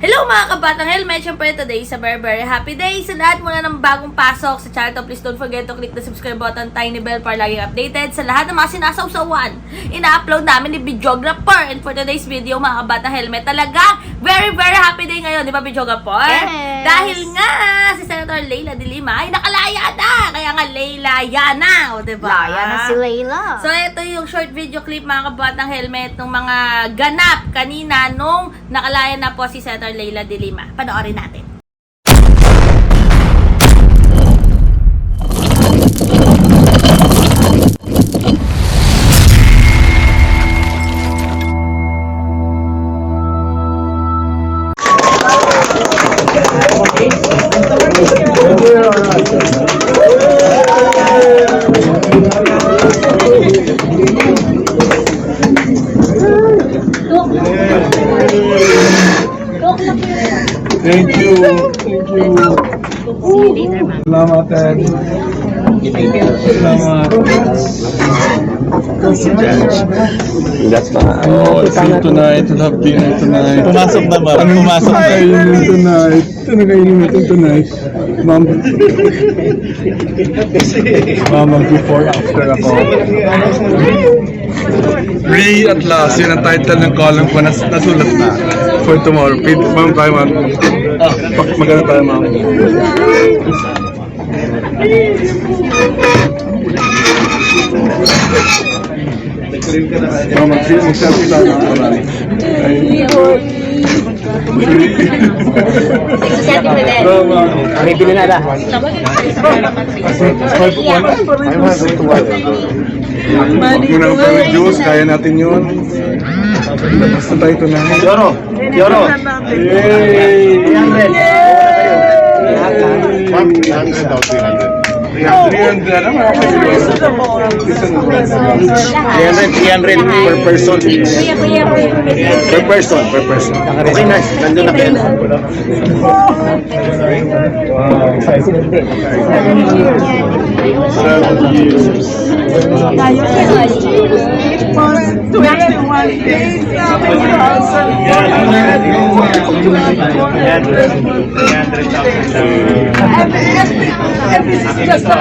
Hello mga kabatang helmet! Siyempre today is a very very happy day sa lahat muna ng bagong pasok sa channel to. Please don't forget to click the subscribe button, tiny bell para laging updated sa lahat ng mga sinasawsawan. Ina-upload namin ni Videographer. And for today's video mga kabatang helmet, talaga very very happy day ngayon. Di ba Videographer? Yes! Dahil nga si Senator Leila de Lima ay nakalaya na! Kaya nga Leila na! O diba? Laya na si Layla. So, ito yung short video clip mga kabatang helmet ng mga ganap kanina nung nakalaya na po si Senator Leila de Lima. Panoorin natin. Thank you. Thank you. Salamat, Ed. Salamat. That's fine. Oh, see you tonight. We'll have dinner tonight. Pumasok na ba? Pumasok na. Kainin tonight. Na kainin natin tonight. Ma'am. Mama, before, after ako. Ray at last, yun ang title ng column ko, nas nasulat na. For tomorrow. Pid, ma'am, tayo ma'am. Pak- Maganda tayo ma'am. Ma'am, mag- mag-selfie tayo ma'am. May bili na lahat. Muna ng pero juice, kaya natin yun. Basta tayo ito na. Yoro! Yoro! Yay! 300 naman ako. 300, 300 per person. Per person, per person. Okay na, nandun na kayo. Seven years. And this is just the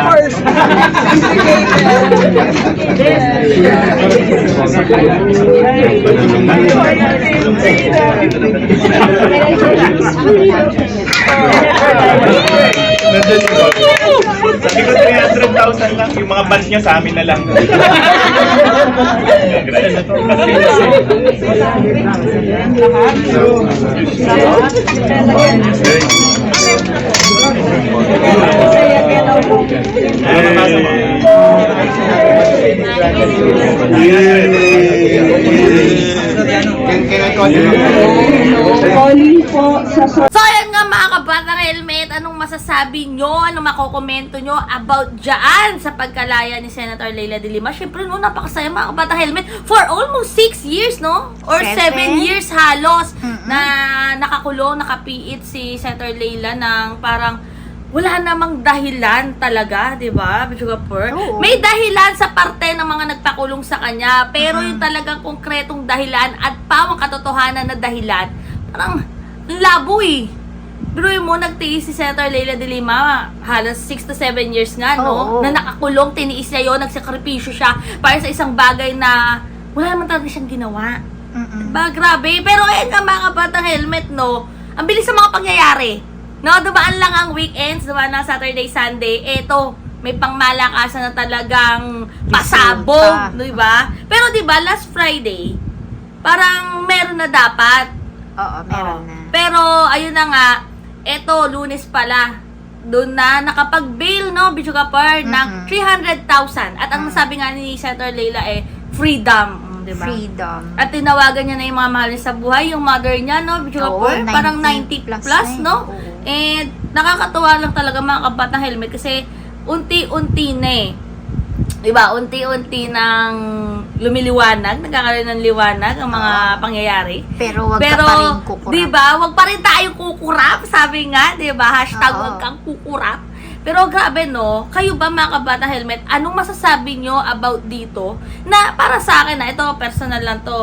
first. Sabi ko 300,000 lang. Yung mga batch niya sa amin na lang. So, ayan nga mga kabatang helmet, anong masasabi nyo? Anong makokomento nyo about dyan sa pagkalaya ni Senator Leila de Lima? Siyempre, no, napakasaya mga kabatang helmet for almost 6 years, no? Or 7 Seven? years halos na nakakulong, nakapiit si Senator Leila ng parang wala namang dahilan talaga, di ba? Oo. May dahilan sa parte ng mga nagpakulong sa kanya, pero yung talagang konkretong dahilan at pawang katotohanan na dahilan, parang labo eh. Pero mo, nagtiis si Senator Leila de Lima, halos 6 to 7 years nga, no? Oo. Na nakakulong, tiniis niya yun, nagsakripisyo siya para sa isang bagay na wala naman talaga siyang ginawa. Mm-mm. Ba, grabe. Pero ayun nga mga batang helmet, no? Ang bilis sa mga pangyayari. No, dumaan lang ang weekends, dumaan lang Saturday, Sunday. Eto, may pangmalakasan na talagang pasabog, di ba? Pero di ba, last Friday, parang meron na dapat. Oo, meron Oo. na. Pero, ayun na nga, eto, lunes pala, doon na nakapag-bail, no, Bicho Kapar, ng Mhm. 300,000. At ang sabi nga ni Senator Leila eh, freedom, mm, di ba? Freedom. At tinawagan niya na yung mga mahal niya sa buhay, yung mother niya, no? Bicho Kapar, parang 90 90 plus, plus na no? eh. Oo. And nakakatuwa lang talaga mga kabatang helmet kasi unti-unti na eh. Diba? Unti-unti nang lumiliwanag, nagkakaroon ng liwanag ang mga pangyayari. Pero wag Pero, ka pa rin kukurap. di ba, wag pa rin tayo kukurap, sabi nga, di ba? Hashtag Oo. wag kang kukurap. Pero grabe no, kayo ba mga kabata helmet, anong masasabi nyo about dito? Na para sa akin na, ito personal lang to,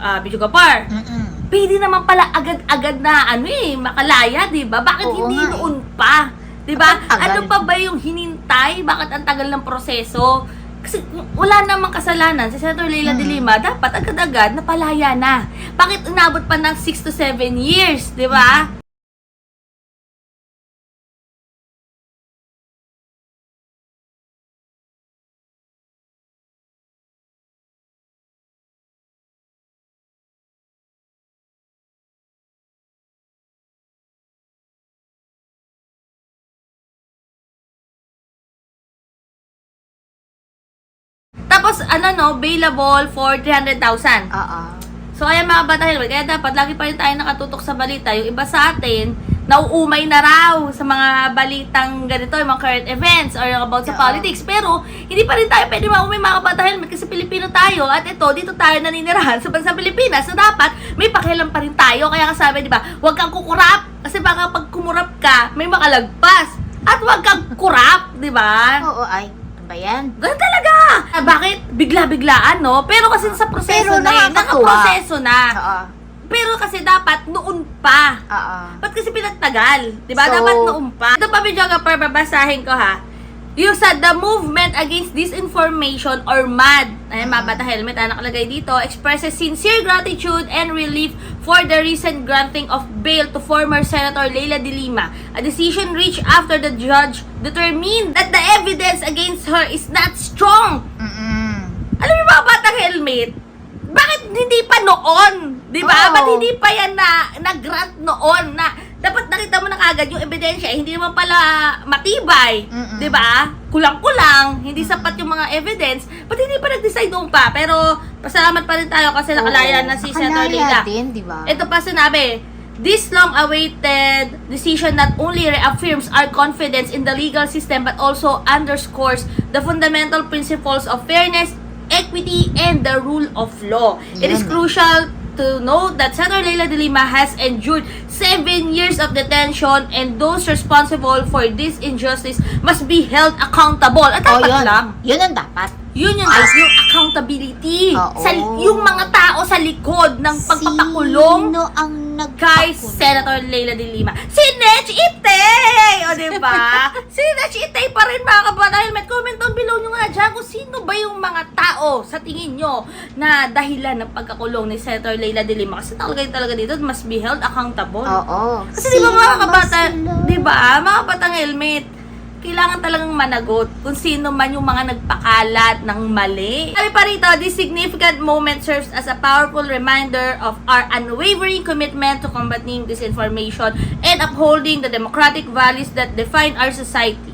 uh, Bijo Gapar. Mm-mm. pwede naman pala agad-agad na ano eh, makalaya, di ba? Bakit Oo hindi nga eh. noon pa? Di ba? Ano pa ba yung hinintay? Bakit ang tagal ng proseso? Kasi wala namang kasalanan si Senator Leila de Hmm. Lima, dapat agad-agad napalaya na. Bakit inabot pa ng 6 to 7 years, di ba? Ano no, available for 300,000. Oo. So, ayan mga bata kaya dapat lagi pa rin tayo nakatutok sa balita. Yung iba sa atin, nauumay na raw sa mga balitang ganito, yung mga current events or yung about sa politics. Pero, hindi pa rin tayo pwede maumay mga bata helmet kasi Pilipino tayo. At ito, dito tayo naninirahan sa bansang Pilipinas. So, dapat may pakialam pa rin tayo. Kaya kasabi, di ba, huwag kang kukurap. Kasi baka pag kumurap ka, may makalagpas. At huwag kang kurap, di ba? Oo, ay. Ba yan? Ganun talaga! Ah, bakit? Bigla-biglaan, no? Pero kasi sa proseso Pero na eh. nakakatuwa. Nakaproseso na. Oo. Pero kasi dapat noon pa. Oo. Ba't kasi pinagtagal? Di ba? So- dapat noon pa. Ito pa, videographer, babasahin ko ha. You said the movement against disinformation or MAD, ay mga bata helmet, ah, nakalagay dito, expresses sincere gratitude and relief for the recent granting of bail to former Senator Leila de Lima. A decision reached after the judge determined that the evidence against her is not strong. Mm-mm. Alam mo mga batang helmet, bakit hindi pa noon? Di ba? Oo. Ba't hindi pa yan na, na-grant noon? Na, dapat nakita mo na kagad yung ebidensya, eh, hindi naman pala matibay. Mm-mm. Di ba? Kulang-kulang, hindi sapat yung mga evidence. Ba't hindi pa nag-decide noon pa? Pero, pasalamat pa rin tayo kasi nakalaya Oo. na si Senator. Nakalaya din, di ba? Ito pa sinabi, this long-awaited decision not only reaffirms our confidence in the legal system but also underscores the fundamental principles of fairness, equity, and the rule of law. It is Yan. crucial to note that Senator Leila de Lima has endured seven years of detention and those responsible for this injustice must be held accountable. At Oh, dapat yun. lang, Yun ang dapat. yun yung, yung accountability. Oo. Sa, yung mga tao sa likod ng pagpapakulong Sino ang kay nagpakulong? Senator Leila de Lima. Si Nech Itay! O, di ba? si Nech Itay pa rin, mga kabata helmet. Comment down below nyo nga dyan kung sino ba yung mga tao sa tingin nyo na dahilan ng pagkakulong ni Senator Leila de Lima. Kasi talaga talaga dito must be held accountable. Oo. Kasi di ba mga kabata, di ba, mga batang helmet, kailangan talagang managot kung sino man yung mga nagpakalat ng mali. Sabi pa rito, this significant moment serves as a powerful reminder of our unwavering commitment to combating disinformation and upholding the democratic values that define our society.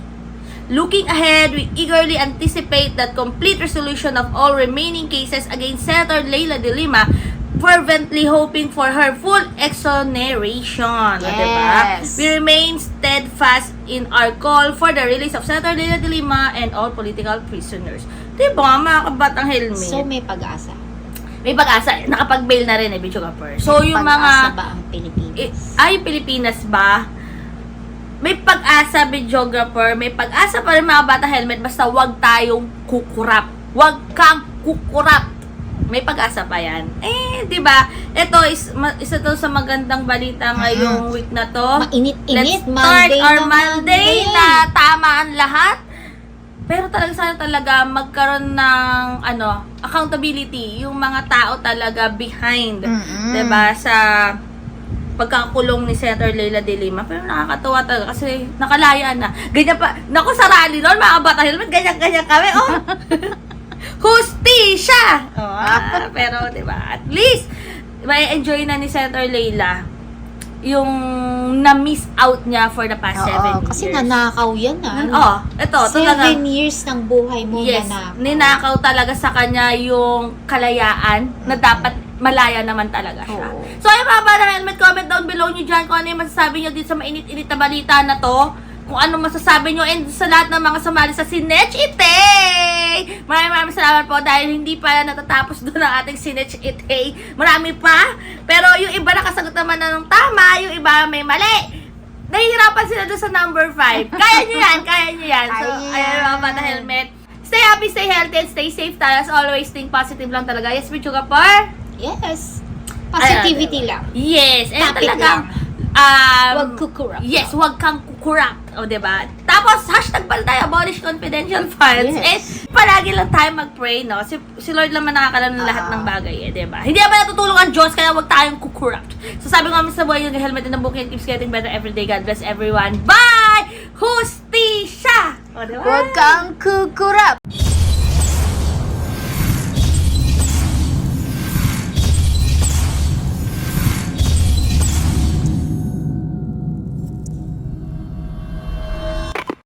Looking ahead, we eagerly anticipate that complete resolution of all remaining cases against Senator Leila de Lima, fervently hoping for her full exoneration. Diba? Yes. We remain steadfast in our call for the release of Senator Leila de Lima and all political prisoners. Diba, mga kabatang helmet? So, may pag-asa. May pag-asa. Nakapag-bail na rin eh, Bicho Kapur. So, yung Pag-asa mga... ba ang Pilipinas? Eh, ay, Pilipinas ba? May pag-asa, videographer. May pag-asa pa rin mga bata helmet. Basta wag tayong kukurap. Wag kang kukurap. May pag-asa pa yan. Eh, di ba? Ito is isa to sa magandang balita ngayong week na to. Mainit-init. Let's start Monday our na Monday na tama ang lahat. Pero talaga sana talaga magkaroon ng ano, accountability yung mga tao talaga behind, Mm-mm. 'di ba, sa pagkakulong ni Senator Leila de Lima. Pero nakakatuwa talaga kasi nakalaya na. Ganyan pa. Naku, sa rally noon, mga bata helmet, ganyan-ganyan kami. Oh! Hustisya! Oh, ah, pero, di ba, at least, may enjoy na ni Senator Leila yung na-miss out niya for the past Oo, seven kasi years. nanakaw yan ah. Oh, ito, talaga. Seven years ng buhay mo Yes, nanakaw. ninakaw talaga sa kanya yung kalayaan na dapat malaya naman talaga siya. Oo. So, ayun mga bata helmet, comment down below nyo dyan kung ano yung masasabi nyo dito sa mainit-init na balita na to. Kung ano masasabi nyo and sa lahat ng mga sumali sa Sinech Itay! Maraming maraming salamat po dahil hindi pa natatapos doon ang ating Sinech Itay. Marami pa. Pero yung iba nakasagot naman na ng tama, yung iba may mali. Nahihirapan sila doon sa number 5. Kaya nyo yan, kaya nyo yan. So, Kaya ayan mga bata helmet. Stay happy, stay healthy, and stay safe tayo. As always, think positive lang talaga. Yes, Pichuga Par. Yes. Positivity lang. Yes, and Topic talagang um, Huwag kukurap. Yes, huwag kang kukurap. O, diba? Tapos, hashtag pala tayo, abolish confidential files. Yes. And palagi lang tayo mag-pray, no? Si, si Lord naman nakakalam ng lahat Ah. ng bagay, eh, diba? Hindi naman natutulong ang Diyos, kaya huwag tayong kukurap. So, sabi ko nga sa buhay, yung helmet in the book, it keeps getting better every day. God bless everyone. Bye! Hustisya! O, diba? Huwag kang kukurap.